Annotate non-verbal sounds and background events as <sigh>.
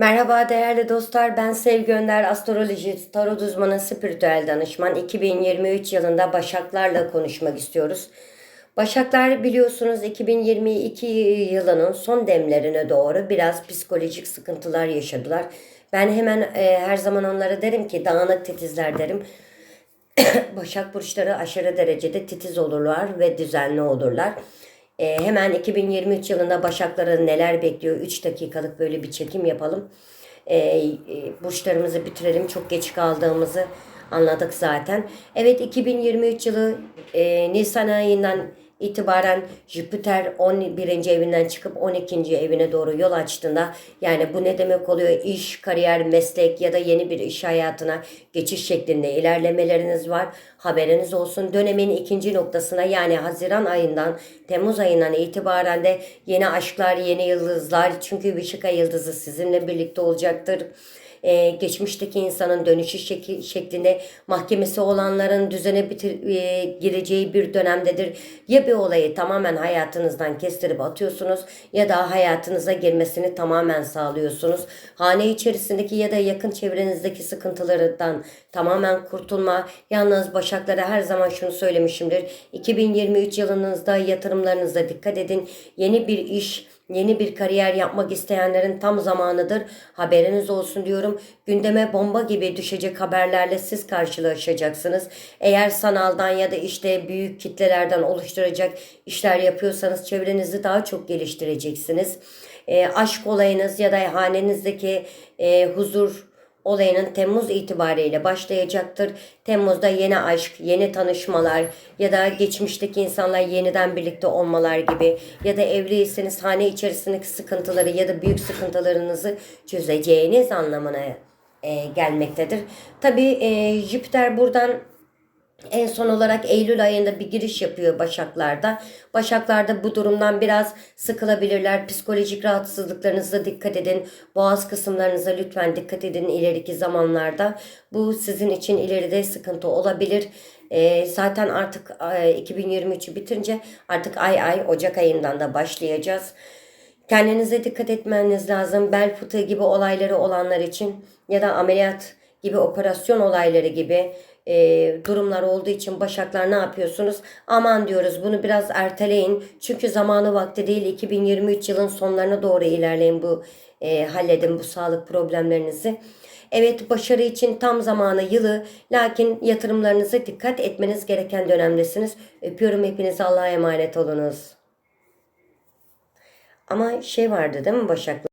Merhaba değerli dostlar ben Sevgi Önder astroloji tarot uzmanı spiritüel danışman 2023 yılında Başaklarla konuşmak istiyoruz. Başaklar biliyorsunuz 2022 yılının son demlerine doğru biraz psikolojik sıkıntılar yaşadılar. Ben hemen e, her zaman onlara derim ki dağınık titizler derim. <coughs> Başak burçları aşırı derecede titiz olurlar ve düzenli olurlar. Ee, hemen 2023 yılında Başakları neler bekliyor? 3 dakikalık böyle bir çekim yapalım. Ee, e, burçlarımızı bitirelim. Çok geç kaldığımızı anladık zaten. Evet 2023 yılı e, Nisan ayından itibaren Jüpiter 11. evinden çıkıp 12. evine doğru yol açtığında yani bu ne demek oluyor? İş, kariyer, meslek ya da yeni bir iş hayatına geçiş şeklinde ilerlemeleriniz var. Haberiniz olsun. Dönemin ikinci noktasına yani Haziran ayından Temmuz ayından itibaren de yeni aşklar, yeni yıldızlar çünkü Vişika yıldızı sizinle birlikte olacaktır e, geçmişteki insanın dönüşü şekli, şeklinde mahkemesi olanların düzene bitir, e, gireceği bir dönemdedir. Ya bir olayı tamamen hayatınızdan kestirip atıyorsunuz ya da hayatınıza girmesini tamamen sağlıyorsunuz. Hane içerisindeki ya da yakın çevrenizdeki sıkıntılardan tamamen kurtulma. Yalnız Başaklara her zaman şunu söylemişimdir. 2023 yılınızda yatırımlarınıza dikkat edin. Yeni bir iş, Yeni bir kariyer yapmak isteyenlerin tam zamanıdır. Haberiniz olsun diyorum. Gündeme bomba gibi düşecek haberlerle siz karşılaşacaksınız. Eğer sanaldan ya da işte büyük kitlelerden oluşturacak işler yapıyorsanız çevrenizi daha çok geliştireceksiniz. E, aşk olayınız ya da hanenizdeki e, huzur olayının Temmuz itibariyle başlayacaktır. Temmuz'da yeni aşk, yeni tanışmalar ya da geçmişteki insanlar yeniden birlikte olmalar gibi ya da evliyseniz hane içerisindeki sıkıntıları ya da büyük sıkıntılarınızı çözeceğiniz anlamına e, gelmektedir. Tabi e, Jüpiter buradan en son olarak Eylül ayında bir giriş yapıyor Başaklar'da. Başaklar'da bu durumdan biraz sıkılabilirler. Psikolojik rahatsızlıklarınıza dikkat edin. Boğaz kısımlarınıza lütfen dikkat edin ileriki zamanlarda. Bu sizin için ileride sıkıntı olabilir. Ee, zaten artık e, 2023'ü bitince artık ay ay Ocak ayından da başlayacağız. Kendinize dikkat etmeniz lazım. Bel fıtığı gibi olayları olanlar için ya da ameliyat gibi operasyon olayları gibi e, durumlar olduğu için Başaklar ne yapıyorsunuz? Aman diyoruz bunu biraz erteleyin. Çünkü zamanı vakti değil 2023 yılın sonlarına doğru ilerleyin bu e, halledin bu sağlık problemlerinizi. Evet başarı için tam zamanı yılı lakin yatırımlarınıza dikkat etmeniz gereken dönemdesiniz. Öpüyorum hepinizi Allah'a emanet olunuz. Ama şey vardı değil mi Başaklar?